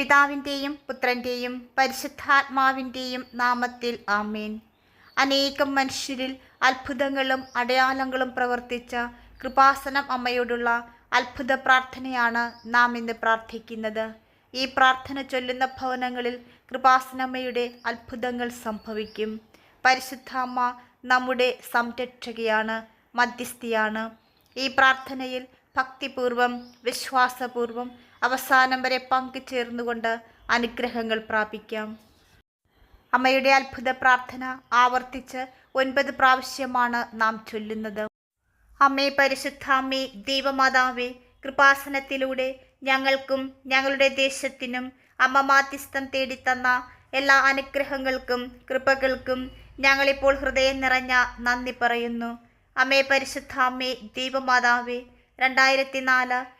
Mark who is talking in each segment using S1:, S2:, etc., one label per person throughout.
S1: പിതാവിന്റെയും പുത്രന്റെയും പരിശുദ്ധാത്മാവിന്റെയും നാമത്തിൽ ആമേൻ. അനേകം മനുഷ്യരിൽ അത്ഭുതങ്ങളും അടയാളങ്ങളും പ്രവർത്തിച്ച കൃപാസനം അമ്മയോടുള്ള അത്ഭുത പ്രാർത്ഥനയാണ് നാം ഇന്ന് പ്രാർത്ഥിക്കുന്നത്. ഈ പ്രാർത്ഥന ചൊല്ലുന്ന ഭവനങ്ങളിൽ കൃപാസനമ്മയുടെ അത്ഭുതങ്ങൾ സംഭവിക്കും. പരിശുദ്ധ അമ്മ നമ്മുടെ സംരക്ഷകയാണ് മധ്യസ്ഥിയാണ്. ഈ പ്രാർത്ഥനയിൽ ഭക്തിപൂർവം വിശ്വാസപൂർവം അവസാനം വരെ പങ്കുചേർന്നുകൊണ്ട് അനുഗ്രഹങ്ങൾ പ്രാപിക്കാം. അമ്മയുടെ അത്ഭുത പ്രാർത്ഥന ആവർത്തിച്ച് ഒൻപത് പ്രാവശ്യമാണ് നാം ചൊല്ലുന്നത്. അമ്മേ പരിശുദ്ധാമ്മേ ദൈവമാതാവേ കൃപാസനത്തിലൂടെ ഞങ്ങൾക്കും ഞങ്ങളുടെ ദേശത്തിനും അമ്മ മാധ്യസ്ഥം തേടിത്തന്ന എല്ലാ അനുഗ്രഹങ്ങൾക്കും കൃപകൾക്കും ഞങ്ങളിപ്പോൾ ഹൃദയം നിറഞ്ഞ നന്ദി പറയുന്നു. അമ്മേ പരിശുദ്ധാമ്മേ ദൈവമാതാവേ രണ്ടായിരത്തി നാല്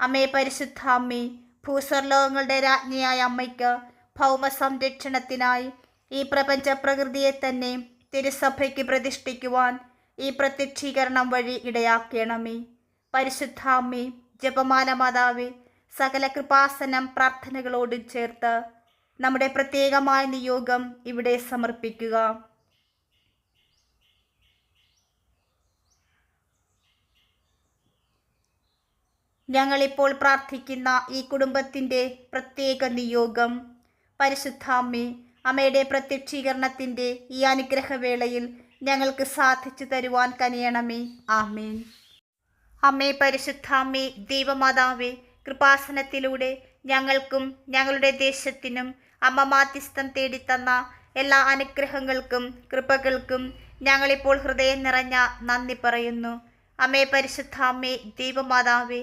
S1: അമ്മേ പരിശുദ്ധ അമ്മേ ഭൂസ്വർലോകങ്ങളുടെ രാജ്ഞിയായ അമ്മയ്ക്ക് ഭൗമ സംരക്ഷണത്തിനായി ഈ പ്രപഞ്ച പ്രകൃതിയെ തന്നെ തിരുസഭയ്ക്ക് പ്രതിഷ്ഠിക്കുവാൻ ഈ പ്രത്യക്ഷീകരണം വഴി ഇടയാക്കണമേ. പരിശുദ്ധ അമ്മേ ജപമാല മാതാവേ സകല കൃപാസനം പ്രാർത്ഥനകളോടും ചേർത്ത് നമ്മുടെ പ്രത്യേകമായ നിയോഗം ഇവിടെ സമർപ്പിക്കുക. ഞങ്ങളിപ്പോൾ പ്രാർത്ഥിക്കുന്ന ഈ കുടുംബത്തിന്റെ പ്രത്യേക നിയോഗം പരിശുദ്ധാമ്മി അമ്മയുടെ പ്രത്യക്ഷീകരണത്തിന്റെ ഈ അനുഗ്രഹവേളയിൽ ഞങ്ങൾക്ക് സാധിച്ചു തരുവാൻ കനിയണമേ. ആമേൻ. അമ്മേ പരിശുദ്ധാമ്മേ ദൈവമാതാവേ കൃപാസനത്തിലൂടെ ഞങ്ങൾക്കും ഞങ്ങളുടെ ദേശത്തിനും അമ്മ മാധ്യസ്ഥം തേടിത്തന്ന എല്ലാ അനുഗ്രഹങ്ങൾക്കും കൃപകൾക്കും ഞങ്ങളിപ്പോൾ ഹൃദയം നിറഞ്ഞ നന്ദി പറയുന്നു. അമ്മേ പരിശുദ്ധാമ്മേ ദൈവമാതാവേ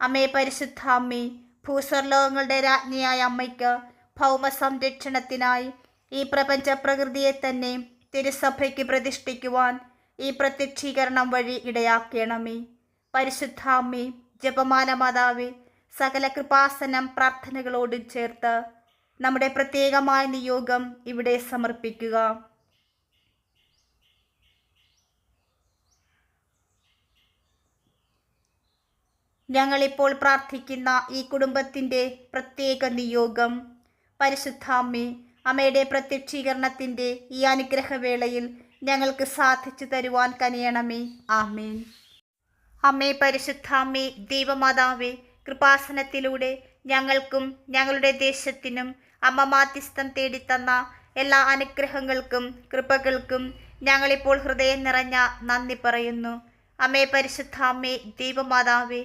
S1: അമ്മേ പരിശുദ്ധ അമ്മേ ഭൂസ്വർലോകങ്ങളുടെ രാജ്ഞിയായ അമ്മയ്ക്ക് ഭൗമ സംരക്ഷണത്തിനായി ഈ പ്രപഞ്ച പ്രകൃതിയെ തന്നെ തിരുസഭയ്ക്ക് പ്രതിഷ്ഠിക്കുവാൻ ഈ പ്രത്യക്ഷീകരണം വഴി ഇടയാക്കണമേ. പരിശുദ്ധ അമ്മേ ജപമാല മാതാവേ സകല കൃപാസനം പ്രാർത്ഥനകളോടും ചേർത്ത് നമ്മുടെ പ്രത്യേകമായ നിയോഗം ഇവിടെ സമർപ്പിക്കുക. ഞങ്ങളിപ്പോൾ പ്രാർത്ഥിക്കുന്ന ഈ കുടുംബത്തിന്റെ പ്രത്യേക നിയോഗം പരിശുദ്ധാമ്മേ അമ്മയുടെ പ്രത്യക്ഷീകരണത്തിന്റെ ഈ അനുഗ്രഹവേളയിൽ ഞങ്ങൾക്ക് സാധിച്ചു തരുവാൻ കനിയണമേ. ആമേൻ. അമ്മേ പരിശുദ്ധാമ്മേ ദൈവമാതാവേ കൃപാസനത്തിലൂടെ ഞങ്ങൾക്കും ഞങ്ങളുടെ ദേശത്തിനും അമ്മ മാധ്യസ്ഥം തേടിത്തന്ന എല്ലാ അനുഗ്രഹങ്ങൾക്കും കൃപകൾക്കും ഞങ്ങളിപ്പോൾ ഹൃദയം നിറഞ്ഞ നന്ദി പറയുന്നു. അമ്മേ പരിശുദ്ധാമ്മേ ദൈവമാതാവേ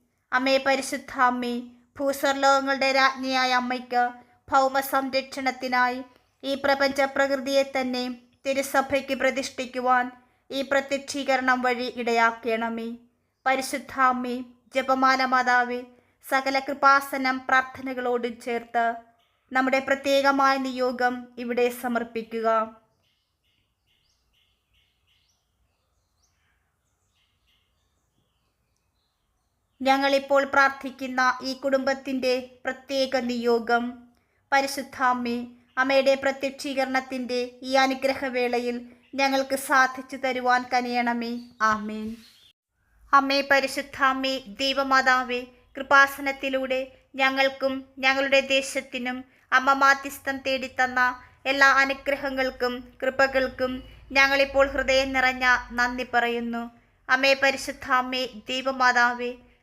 S1: അമ്മേ പരിശുദ്ധ അമ്മേ ഭൂസ്വർലോകങ്ങളുടെ രാജ്ഞിയായ അമ്മയ്ക്ക് ഭൗമ സംരക്ഷണത്തിനായി ഈ പ്രപഞ്ച പ്രകൃതിയെ തന്നെ തിരുസഭയ്ക്ക് പ്രതിഷ്ഠിക്കുവാൻ ഈ പ്രത്യക്ഷീകരണം വഴി ഇടയാക്കണമേ. പരിശുദ്ധ അമ്മേ ജപമാല മാതാവേ സകല കൃപാസനം പ്രാർത്ഥനകളോട് ചേർത്ത് നമ്മുടെ പ്രത്യേകമായ നിയോഗം ഇവിടെ സമർപ്പിക്കുക. ഞങ്ങളിപ്പോൾ പ്രാർത്ഥിക്കുന്ന ഈ കുടുംബത്തിന്റെ പ്രത്യേക നിയോഗം പരിശുദ്ധാമ്മേ അമ്മയുടെ പ്രത്യക്ഷീകരണത്തിന്റെ ഈ അനുഗ്രഹവേളയിൽ ഞങ്ങൾക്ക് സാധിച്ചു തരുവാൻ കനിയണമേ. ആമേൻ. അമ്മേ പരിശുദ്ധാമ്മേ ദൈവമാതാവേ കൃപാസനത്തിലൂടെ ഞങ്ങൾക്കും ഞങ്ങളുടെ ദേശത്തിനും അമ്മ മാധ്യസ്ഥം തേടിത്തന്ന എല്ലാ അനുഗ്രഹങ്ങൾക്കും കൃപകൾക്കും ഞങ്ങളിപ്പോൾ ഹൃദയം നിറഞ്ഞ നന്ദി പറയുന്നു. അമ്മേ പരിശുദ്ധാമ്മേ ദൈവമാതാവേ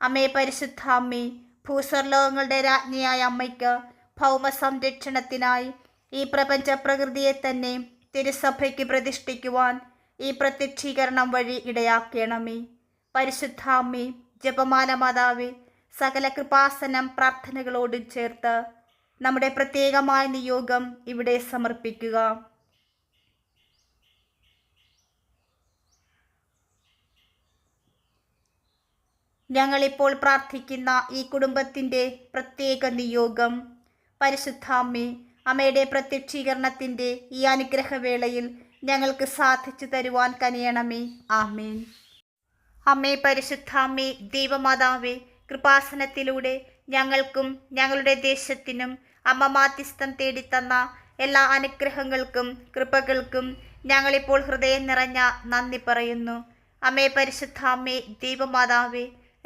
S1: അമ്മേ പരിശുദ്ധ അമ്മേ ഭൂസ്വർലോകങ്ങളുടെ രാജ്ഞിയായ അമ്മയ്ക്ക് ഭൗമ സംരക്ഷണത്തിനായി ഈ പ്രപഞ്ച പ്രകൃതിയെ തന്നെ തിരുസഭയ്ക്ക് പ്രതിഷ്ഠിക്കുവാൻ ഈ പ്രത്യക്ഷീകരണം വഴി ഇടയാക്കണമേ. പരിശുദ്ധ അമ്മേ ജപമാല മാതാവേ സകല കൃപാസനം പ്രാർത്ഥനകളോട് ചേർത്ത് നമ്മുടെ പ്രത്യേകമായ നിയോഗം ഇവിടെ സമർപ്പിക്കുക. ഞങ്ങളിപ്പോൾ പ്രാർത്ഥിക്കുന്ന ഈ കുടുംബത്തിന്റെ പ്രത്യേക നിയോഗം. പരിശുദ്ധാമ്മി അമ്മയുടെ പ്രത്യക്ഷീകരണത്തിന്റെ ഈ അനുഗ്രഹവേളയിൽ ഞങ്ങൾക്ക് സാധിച്ചു തരുവാൻ കനിയണമേ. ആമേൻ. അമ്മേ പരിശുദ്ധാമ്മേ ദൈവമാതാവേ കൃപാസനത്തിലൂടെ ഞങ്ങൾക്കും ഞങ്ങളുടെ ദേശത്തിനും അമ്മ മാധ്യസ്ഥം തേടിത്തന്ന എല്ലാ അനുഗ്രഹങ്ങൾക്കും കൃപകൾക്കും ഞങ്ങളിപ്പോൾ ഹൃദയം നിറഞ്ഞ നന്ദി പറയുന്നു. അമ്മേ പരിശുദ്ധാമ്മേ ദൈവമാതാവേ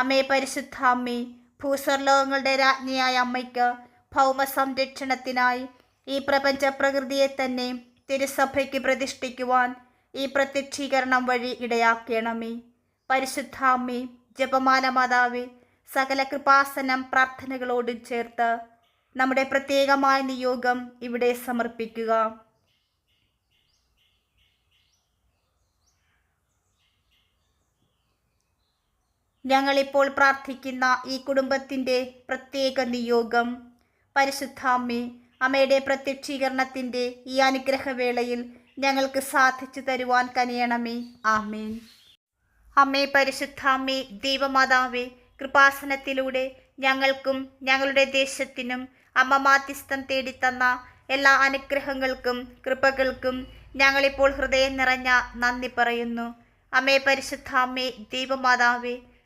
S1: അമ്മേ പരിശുദ്ധ അമ്മേ ഭൂസ്വർലോകങ്ങളുടെ രാജ്ഞിയായ അമ്മയ്ക്ക് ഭൗമ സംരക്ഷണത്തിനായി ഈ പ്രപഞ്ച പ്രകൃതിയെ തന്നെ തിരുസഭയ്ക്ക് പ്രതിഷ്ഠിക്കുവാൻ ഈ പ്രത്യക്ഷീകരണം വഴി ഇടയാക്കണമേ. പരിശുദ്ധ അമ്മേ ജപമാല മാതാവേ സകല കൃപാസനം പ്രാർത്ഥനകളോടും ചേർത്ത് നമ്മുടെ പ്രത്യേകമായ നിയോഗം ഇവിടെ സമർപ്പിക്കുക. ഞങ്ങളിപ്പോൾ പ്രാർത്ഥിക്കുന്ന ഈ കുടുംബത്തിന്റെ പ്രത്യേക നിയോഗം. പരിശുദ്ധാമ്മേ അമ്മയുടെ പ്രത്യക്ഷീകരണത്തിന്റെ ഈ അനുഗ്രഹവേളയിൽ ഞങ്ങൾക്ക് സാധിച്ചു തരുവാൻ കനിയണമേ. ആമേൻ. അമ്മേ പരിശുദ്ധാമ്മേ ദൈവമാതാവേ കൃപാസനത്തിലൂടെ ഞങ്ങൾക്കും ഞങ്ങളുടെ ദേശത്തിനും അമ്മ മാധ്യസ്ഥം തേടിത്തന്ന എല്ലാ അനുഗ്രഹങ്ങൾക്കും കൃപകൾക്കും ഞങ്ങളിപ്പോൾ ഹൃദയം നിറഞ്ഞ നന്ദി പറയുന്നു. അമ്മേ പരിശുദ്ധാമ്മേ ദൈവമാതാവേ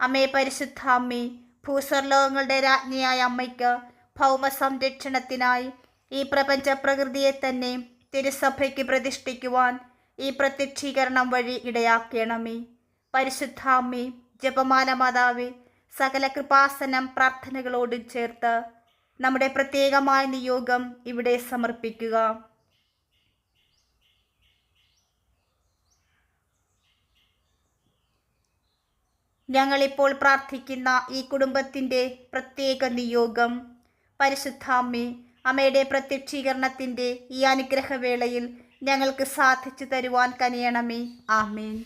S1: അമ്മേ പരിശുദ്ധ അമ്മേ ഭൂസ്വർലോകങ്ങളുടെ രാജ്ഞിയായ അമ്മയ്ക്ക് ഭൗമ സംരക്ഷണത്തിനായി ഈ പ്രപഞ്ച പ്രകൃതിയെ തന്നെ തിരുസഭയ്ക്ക് പ്രതിഷ്ഠിക്കുവാൻ ഈ പ്രത്യക്ഷീകരണം വഴി ഇടയാക്കണമേ. പരിശുദ്ധ അമ്മേ ജപമാല മാതാവേ സകല കൃപാസനം പ്രാർത്ഥനകളോട് ചേർത്ത് നമ്മുടെ പ്രത്യേകമായ നിയോഗം ഇവിടെ സമർപ്പിക്കുക. ഞങ്ങളിപ്പോൾ പ്രാർത്ഥിക്കുന്ന ഈ കുടുംബത്തിന്റെ പ്രത്യേക നിയോഗം പരിശുദ്ധാമ്മേ അമ്മയുടെ പ്രത്യക്ഷീകരണത്തിന്റെ ഈ അനുഗ്രഹവേളയിൽ ഞങ്ങൾക്ക് സാധിച്ചു തരുവാൻ കനിയണമേ. ആമേൻ.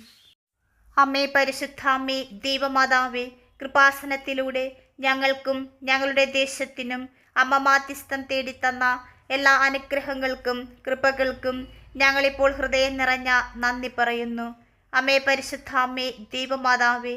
S1: അമ്മേ പരിശുദ്ധാമ്മേ ദൈവമാതാവേ കൃപാസനത്തിലൂടെ ഞങ്ങൾക്കും ഞങ്ങളുടെ ദേശത്തിനും അമ്മ മാധ്യസ്ഥം തേടിത്തന്ന എല്ലാ അനുഗ്രഹങ്ങൾക്കും കൃപകൾക്കും ഞങ്ങളിപ്പോൾ ഹൃദയം നിറഞ്ഞ നന്ദി പറയുന്നു. അമ്മേ പരിശുദ്ധാമ്മേ ദൈവമാതാവേ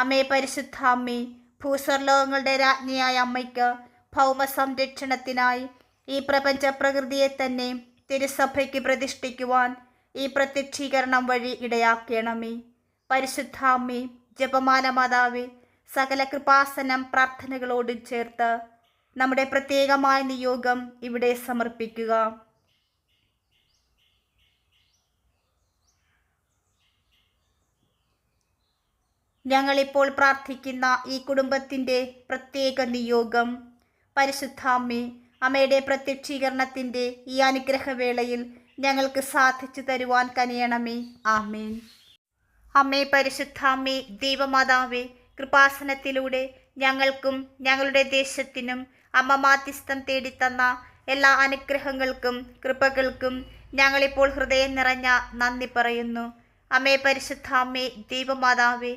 S1: അമ്മേ പരിശുദ്ധ അമ്മേ ഭൂസ്വർലോകങ്ങളുടെ രാജ്ഞിയായ അമ്മയ്ക്ക് ഭൗമ സംരക്ഷണത്തിനായി ഈ പ്രപഞ്ച പ്രകൃതിയെ തന്നെ തിരുസഭയ്ക്ക് പ്രതിഷ്ഠിക്കുവാൻ ഈ പ്രത്യക്ഷീകരണം വഴി ഇടയാക്കണമേ. പരിശുദ്ധ അമ്മേ ജപമാല മാതാവേ സകല കൃപാസനം പ്രാർത്ഥനകളോട് ചേർത്ത് നമ്മുടെ പ്രത്യേകമായ നിയോഗം ഇവിടെ സമർപ്പിക്കുക. ഞങ്ങളിപ്പോൾ പ്രാർത്ഥിക്കുന്ന ഈ കുടുംബത്തിന്റെ പ്രത്യേക നിയോഗം. പരിശുദ്ധാമ്മേ അമ്മയുടെ പ്രത്യക്ഷീകരണത്തിന്റെ ഈ അനുഗ്രഹവേളയിൽ ഞങ്ങൾക്ക് സാധിച്ചു തരുവാൻ കനിയണമേ. ആമേൻ. അമ്മേ പരിശുദ്ധാമ്മേ ദൈവമാതാവേ കൃപാസനത്തിലൂടെ ഞങ്ങൾക്കും ഞങ്ങളുടെ ദേശത്തിനും അമ്മ മാധ്യസ്ഥം തേടിത്തന്ന എല്ലാ അനുഗ്രഹങ്ങൾക്കും കൃപകൾക്കും ഞങ്ങളിപ്പോൾ ഹൃദയം നിറഞ്ഞ നന്ദി പറയുന്നു. അമ്മേ പരിശുദ്ധാമ്മേ ദൈവമാതാവേ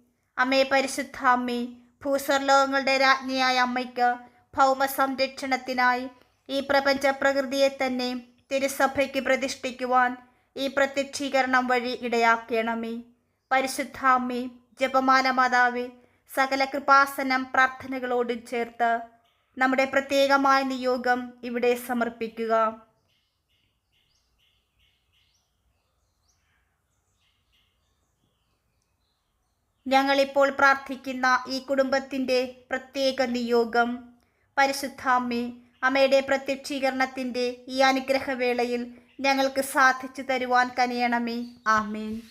S1: അമ്മേ പരിശുദ്ധ അമ്മേ ഭൂസ്വർലോകങ്ങളുടെ രാജ്ഞിയായ അമ്മയ്ക്ക് ഭൗമ സംരക്ഷണത്തിനായി ഈ പ്രപഞ്ച പ്രകൃതിയെ തന്നെ തിരുസഭയ്ക്ക് പ്രതിഷ്ഠിക്കുവാൻ ഈ പ്രത്യക്ഷീകരണം വഴി ഇടയാക്കണമേ. പരിശുദ്ധ അമ്മേ ജപമാല മാതാവേ സകല കൃപാസനം പ്രാർത്ഥനകളോടും ചേർത്ത് നമ്മുടെ പ്രത്യേകമായ നിയോഗം ഇവിടെ സമർപ്പിക്കുക. ഞങ്ങളിപ്പോൾ പ്രാർത്ഥിക്കുന്ന ഈ കുടുംബത്തിന്റെ പ്രത്യേക നിയോഗം. പരിശുദ്ധാമ്മേ അമ്മയുടെ പ്രത്യക്ഷീകരണത്തിന്റെ ഈ അനുഗ്രഹവേളയിൽ ഞങ്ങൾക്ക് സാധിച്ചു തരുവാൻ കനിയണമേ. ആമേൻ.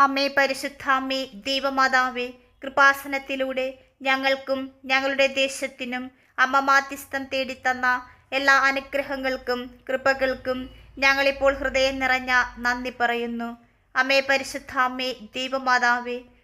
S1: അമ്മേ പരിശുദ്ധാമ്മേ ദൈവമാതാവേ കൃപാസനത്തിലൂടെ ഞങ്ങൾക്കും ഞങ്ങളുടെ ദേശത്തിനും അമ്മ മാധ്യസ്ഥം തേടിത്തന്ന എല്ലാ അനുഗ്രഹങ്ങൾക്കും കൃപകൾക്കും ഞങ്ങളിപ്പോൾ ഹൃദയം നിറഞ്ഞ നന്ദി പറയുന്നു. അമ്മേ പരിശുദ്ധാമ്മേ ദൈവമാതാവേ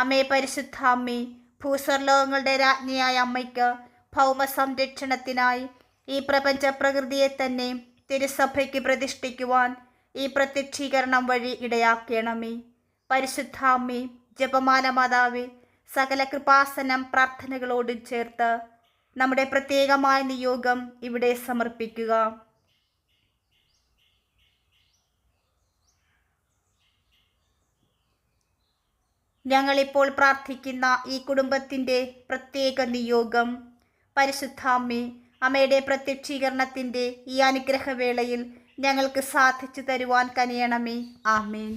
S1: അമ്മേ പരിശുദ്ധ അമ്മേ ഭൂസ്വർലോകങ്ങളുടെ രാജ്ഞിയായ അമ്മയ്ക്ക് ഭൗമ സംരക്ഷണത്തിനായി ഈ പ്രപഞ്ച പ്രകൃതിയെ തന്നെ തിരുസഭയ്ക്ക് പ്രതിഷ്ഠിക്കുവാൻ ഈ പ്രത്യക്ഷീകരണം വഴി ഇടയാക്കണമേ. പരിശുദ്ധ അമ്മേ ജപമാല മാതാവേ സകല കൃപാസനം പ്രാർത്ഥനകളോടും ചേർത്ത് നമ്മുടെ പ്രത്യേകമായ നിയോഗം ഇവിടെ സമർപ്പിക്കുക. ഞങ്ങളിപ്പോൾ പ്രാർത്ഥിക്കുന്ന ഈ കുടുംബത്തിന്റെ പ്രത്യേക നിയോഗം പരിശുദ്ധാമ്മേ അമ്മയുടെ പ്രത്യക്ഷീകരണത്തിന്റെ ഈ അനുഗ്രഹവേളയിൽ ഞങ്ങൾക്ക് സാധിച്ചു തരുവാൻ കനിയണമേ. ആമേൻ.